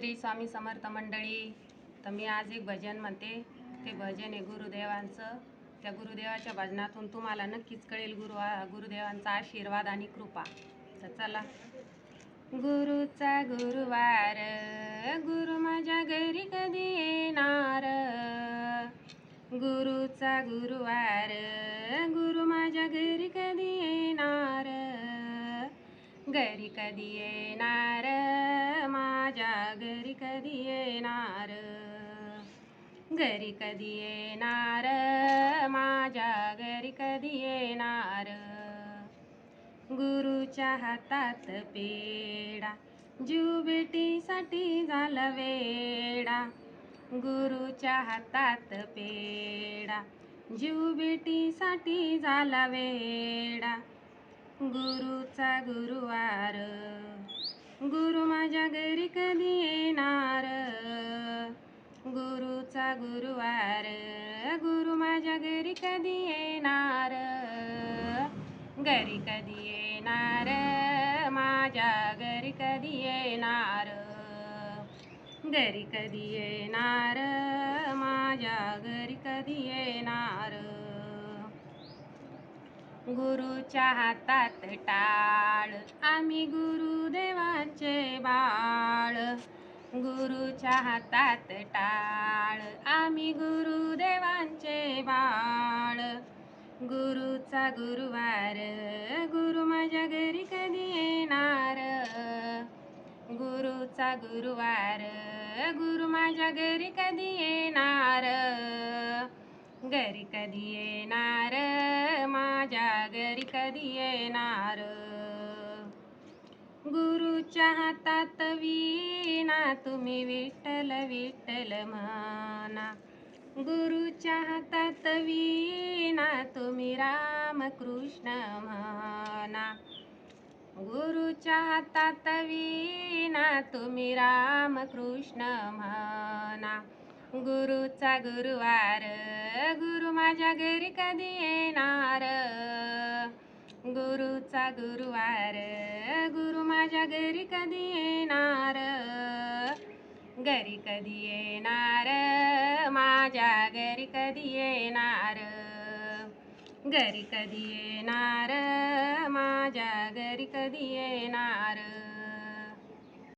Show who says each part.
Speaker 1: श्री स्वामी समर्थ मंडळी तर मी आज एक भजन म्हणते. ते भजन आहे गुरुदेवांचं. त्या गुरुदेवाच्या भजनातून तुम्हाला नक्कीच कळेल गुरु गुरुदेवांचा आशीर्वाद आणि कृपा. तर चला. गुरुचा गुरुवार गुरु माझ्या घरी कधी येणार? गुरुचा गुरुवार गुरु माझ्या घरी कधी येणार? घरी कधी येणार? माझ्या घरी कधी येणार? घरी कधी येणार? माझ्या घरी कधी येणार? गुरुच्या हातात पेडा जीव बेटीसाठी झाला वेडा गुरुच्या हातात पेडा जीव बेटीसाठी झाला वेडा गुरुचा गुरुवार गुरु माझ्या घरी कधी येणार? गुरुचा गुरुवार गुरु माझ्या घरी कधी येणार? घरी कधी येणार? माझ्या घरी कधी येणार? घरी कधी येणार? माझ्या घरी कधी येणार? गुरुच्या हातात टाळ आम्ही गुरु बाळ. गुरुच्या हातात टाळ. आम्ही गुरुदेवांचे बाळ. गुरुचा गुरुवार. गुरु माझ्या घरी कधी येणार? गुरुचा गुरुवार. गुरु माझ्या घरी कधी येणार? घरी कधी येणार? माझ्या घरी कधी येणार? गुरुच्या हातात वीणा तुम्ही विठ्ठल विठ्ठल म्हणा गुरुच्या हातात वीणा तुम्ही रामकृष्ण म्हणा गुरुच्या हातात वीणा तुम्ही रामकृष्ण म्हणा गुरुचा गुरुवार गुरु माझ्या घरी कधी येणार? गुरुचा गुरुवार गुरु माझ्या घरी कधी येणार? घरी कधी येणार? माझ्या घरी कधी येणार? घरी कधी येणार? माझ्या घरी कधी येणार?